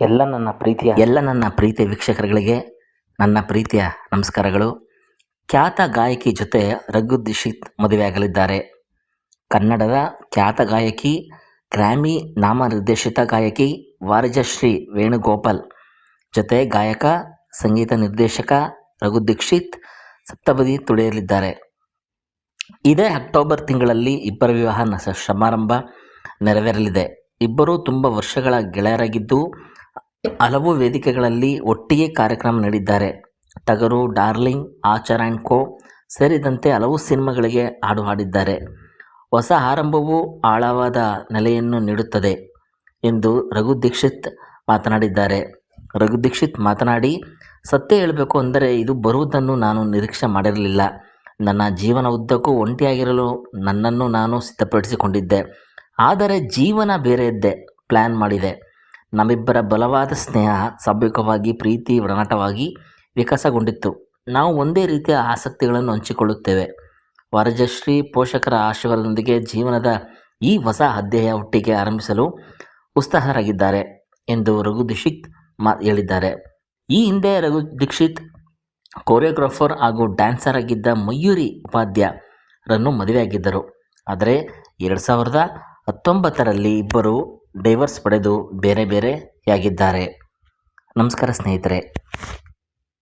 ಎಲ್ಲ ನನ್ನ ಪ್ರೀತಿಯ ಎಲ್ಲ ನನ್ನ ಪ್ರೀತಿಯ ವೀಕ್ಷಕರುಗಳಿಗೆ ನನ್ನ ಪ್ರೀತಿಯ ನಮಸ್ಕಾರಗಳು. ಖ್ಯಾತ ಗಾಯಕಿ ಜೊತೆ ರಘು ದೀಕ್ಷಿತ್ ಮದುವೆಯಾಗಲಿದ್ದಾರೆ ಕನ್ನಡದ ಖ್ಯಾತ ಗಾಯಕಿ ಗ್ರ್ಯಾಮಿ ನಾಮನಿರ್ದೇಶಿತ ಗಾಯಕಿ ವಾರಜಶ್ರೀ ವೇಣುಗೋಪಾಲ್ ಜೊತೆ ಗಾಯಕ, ಸಂಗೀತ ನಿರ್ದೇಶಕ ರಘು ದೀಕ್ಷಿತ್ ಸಪ್ತಪದಿ ತುಳಿಯಲಿದ್ದಾರೆ. ಇದೇ ಅಕ್ಟೋಬರ್ ತಿಂಗಳಲ್ಲಿ ಇಬ್ಬರ ವಿವಾಹ ಸಮಾರಂಭ ನೆರವೇರಲಿದೆ. ಇಬ್ಬರೂ ತುಂಬ ವರ್ಷಗಳ ಗೆಳೆಯರಾಗಿದ್ದು ಹಲವು ವೇದಿಕೆಗಳಲ್ಲಿ ಒಟ್ಟಿಗೆ ಕಾರ್ಯಕ್ರಮ ನೀಡಿದ್ದಾರೆ. ಟಗರು ಡಾರ್ಲಿಂಗ್, ಆಚಾರ್ ಆ್ಯಂಡ್ ಕೋ ಸೇರಿದಂತೆ ಹಲವು ಸಿನಿಮಾಗಳಿಗೆ ಹಾಡು ಹಾಡಿದ್ದಾರೆ. ಹೊಸ ಆರಂಭವು ಆಳವಾದ ನೆಲೆಯನ್ನು ನೀಡುತ್ತದೆ ಎಂದು ರಘು ದೀಕ್ಷಿತ್ ಮಾತನಾಡಿದ್ದಾರೆ. ರಘು ದೀಕ್ಷಿತ್ ಮಾತನಾಡಿ, ಸತ್ಯ ಹೇಳಬೇಕು ಅಂದರೆ ಇದು ಬರುವುದನ್ನು ನಾನು ನಿರೀಕ್ಷೆ ಮಾಡಿರಲಿಲ್ಲ. ನನ್ನ ಜೀವನ ಉದ್ದಕ್ಕೂ ಒಂಟಿಯಾಗಿರಲು ನನ್ನನ್ನು ನಾನು ಸಿದ್ಧಪಡಿಸಿಕೊಂಡಿದ್ದೆ. ಆದರೆ ಜೀವನ ಬೇರೆಯದ್ದೇ ಪ್ಲ್ಯಾನ್ ಮಾಡಿದೆ. ನಮ್ಮಿಬ್ಬರ ಬಲವಾದ ಸ್ನೇಹ ಸಭ್ಯಕವಾಗಿ ಪ್ರೀತಿ ಒಡನಾಟವಾಗಿ ವಿಕಾಸಗೊಂಡಿತ್ತು. ನಾವು ಒಂದೇ ರೀತಿಯ ಆಸಕ್ತಿಗಳನ್ನು ಹಂಚಿಕೊಳ್ಳುತ್ತೇವೆ. ವರಜಶ್ರೀ ಪೋಷಕರ ಆಶೀರ್ವಾದದೊಂದಿಗೆ ಜೀವನದ ಈ ಹೊಸ ಅಧ್ಯಾಯ ಒಟ್ಟಿಗೆ ಆರಂಭಿಸಲು ಉತ್ಸಾಹರಾಗಿದ್ದಾರೆ ಎಂದು ರಘು ದೀಕ್ಷಿತ್ ಮಾ ಹೇಳಿದ್ದಾರೆ. ಈ ಹಿಂದೆ ರಘು ದೀಕ್ಷಿತ್ ಕೋರಿಯೋಗ್ರಾಫರ್ ಹಾಗೂ ಡ್ಯಾನ್ಸರ್ ಆಗಿದ್ದ ಮಯೂರಿ ಉಪಾಧ್ಯಾಯರನ್ನು ಮದುವೆಯಾಗಿದ್ದರು. ಆದರೆ, ಎರಡು ಸಾವಿರದ ಹತ್ತೊಂಬತ್ತರಲ್ಲಿ ಇಬ್ಬರು ಡೈವರ್ಸ್ ಪಡೆದು ಬೇರೆ ಬೇರೆಯಾಗಿದ್ದಾರೆ. ನಮಸ್ಕಾರ ಸ್ನೇಹಿತರೆ.